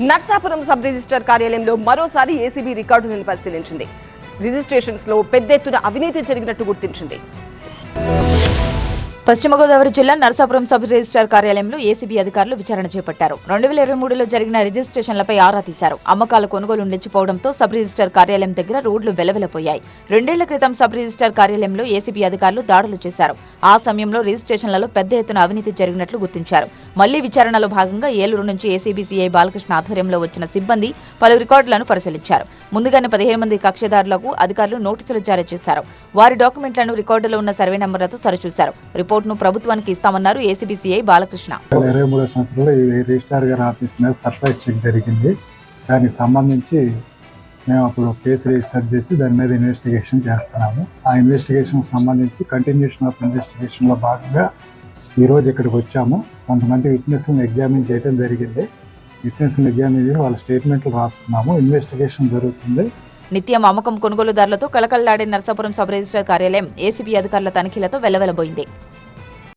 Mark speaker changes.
Speaker 1: Narsapuram sub register కార్యాలయంలో మరోసారి ACB రికార్డులను పరిశీలించింది. రిజిస్ట్రేషన్స్లో పెద్ద ఎత్తున అవినీతి జరిగినట్టు గుర్తించింది.
Speaker 2: పశ్చిమ గోదావరి జిల్లా నరసాపురం సబ్ రిజిస్టార్ కార్యాలయంలో ఏసీబీ అధికారులు విచారణ చేపట్టారు. రెండు వేల ఇరవై మూడులో జరిగిన రిజిస్ట్రేషన్లపై ఆరా తీశారు. అమ్మకాల కొనుగోలు నిలిచిపోవడంతో సబ్ రిజిస్టార్ కార్యాలయం దగ్గర రోడ్లు వెలవెలపోయాయి. రెండేళ్ళ క్రితం సబ్ రిజిస్టార్ కార్యాలయంలో ఏసీబీ అధికారులు దాడులు చేశారు. ఆ సమయంలో రిజిస్ట్రేషన్లలో పెద్ద ఎత్తున అవినీతి జరిగినట్లు గుర్తించారు. మళ్ళీ విచారణలో భాగంగా ఏలూరు నుంచి ఏసీబీ సీఐ బాలకృష్ణ ఆధ్వర్యంలో వచ్చిన సిబ్బంది పలు రికార్డులను పరిశీలించారు. ముందుగానే పదిహేను మంది కక్షదారులకు అధికారులు నోటీసులు జారీ చేశారు. వారి డాక్యుమెంట్లను రికార్డులో ఉన్న సర్వే నంబర్లతో సరిచూశారు. రిపోర్టును ప్రభుత్వానికి ఇస్తామన్నారు ఏసీబీ సీఐ బాలకృష్ణ
Speaker 3: ఇరవై మూడో సంవత్సరంలో ఈ రిజిస్ట్రార్ గారి ఆఫీస్ మీద సర్ప్రైజ్ చెక్ జరిగింది. దానికి సంబంధించి మేము అప్పుడు కేసు రిజిస్టర్ చేసి దాని మీద ఇన్వెస్టిగేషన్ చేస్తున్నాము. ఆ ఇన్వెస్టిగేషన్ సంబంధించి కంటిన్యూషన్ ఆఫ్ ఇన్వెస్టిగేషన్లో భాగంగా ఈరోజు ఇక్కడికి వచ్చాము. కొంతమంది విట్నెస్లను ఎగ్జామిన్ చేయడం జరిగింది. విట్నెస్లను ఎగ్జామిన్ చేసి వాళ్ళ స్టేట్మెంట్లు రాసుకున్నాము. ఇన్వెస్టిగేషన్ జరుగుతుంది.
Speaker 2: నిత్యం అమ్మకం కొనుగోలుదారులతో కళకళలాడే నరసాపురం సబ్ రిజిస్ట్రార్ కార్యాలయం ఏసీబీ అధికారుల తనిఖీలతో వెల్లవెలబోయింది